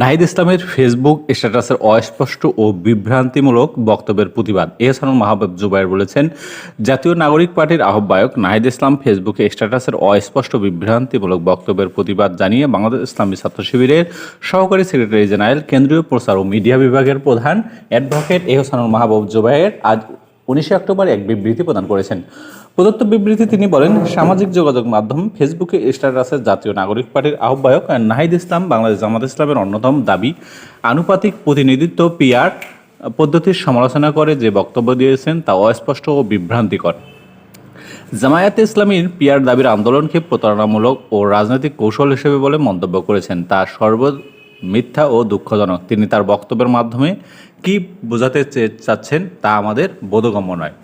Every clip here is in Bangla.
নাহিদ ইসলামের ফেসবুক স্ট্যাটাসের অস্পষ্ট ও বিভ্রান্তিমূলক বক্তব্যের প্রতিবাদ। এহসানুল মাহবুব জুবাইর বলেছেন, জাতীয় নাগরিক পার্টির আহ্বায়ক নাহিদ ইসলাম ফেসবুকে স্ট্যাটাসের অস্পষ্ট বিভ্রান্তিমূলক বক্তব্যের প্রতিবাদ জানিয়ে বাংলাদেশ ইসলামী ছাত্র শিবিরের সহকারী সেক্রেটারি জেনারেল, কেন্দ্রীয় প্রচার ও মিডিয়া বিভাগের প্রধান অ্যাডভোকেট এহসানুল মাহবুব জুবাইর আজ উনিশে অক্টোবর এক বিবৃতি প্রদান করেছেন। প্রদত্ত বিবৃতি তিনি বলেন, সামাজিক যোগাযোগ মাধ্যম ফেসবুকে স্ট্যাটাসের জাতীয় নাগরিক পার্টির আহ্বায়ক নাহিদ ইসলাম বাংলাদেশ জামাত ইসলামের অন্যতম দাবি, আনুপাতিক প্রতিনিধিত্ব পিআর পদ্ধতির সমালোচনা করে যে বক্তব্য দিয়েছেন তা অস্পষ্ট ও বিভ্রান্তিকর। জামায়াতে ইসলামীর পিয়ার দাবির আন্দোলনকে প্রতারণামূলক ও রাজনৈতিক কৌশল হিসেবে বলে মন্তব্য করেছেন। তা সর্ব মিথ্যা ও দুঃখজনক। তিনি তার বক্তব্যের মাধ্যমে কি বোঝাতে চাচ্ছেন তা আমাদের বোধগম্য নয়।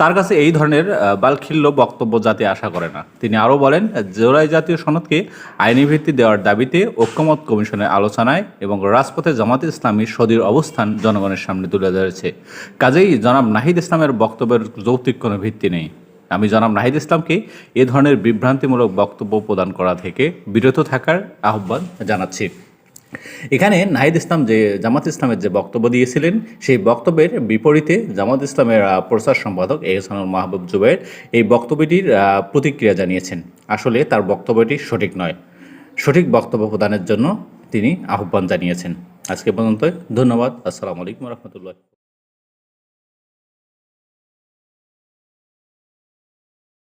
তার কাছে এই ধরনের বালখিল্য বক্তব্য জাতি আশা করে না। তিনি আরও বলেন জোড়াই জাতীয় সনদকে আইনি ভিত্তি দেওয়ার দাবিতে ঐক্যমত কমিশনের আলোচনায় এবং রাজপথে জামাত ইসলামীর সদীর অবস্থান জনগণের সামনে তুলে ধরেছে। কাজেই জনাব নাহিদ ইসলামের বক্তব্যের যৌক্তিক কোনো ভিত্তি নেই। আমি জনাব নাহিদ ইসলামকে এ ধরনের বিভ্রান্তিমূলক বক্তব্য প্রদান করা থেকে বিরত থাকার আহ্বান জানাচ্ছি। এখানে নাহিদ ইসলাম যে, জামাত ইসলামের যে বক্তব্য দিয়েছিলেন, সেই বক্তব্যের বিপরীতে জামাত ইসলামের প্রচার সম্পাদক এহসানুল মাহবুব জুবাইর এই বক্তব্যটির প্রতিক্রিয়া জানিয়েছেন। আসলে তার বক্তব্যটি সঠিক নয়। সঠিক বক্তব্য প্রদানের জন্য তিনি আহ্বান জানিয়েছেন। আজকে পর্যন্ত ধন্যবাদ। আসসালামু আলাইকুম রহমতুল্লাহ।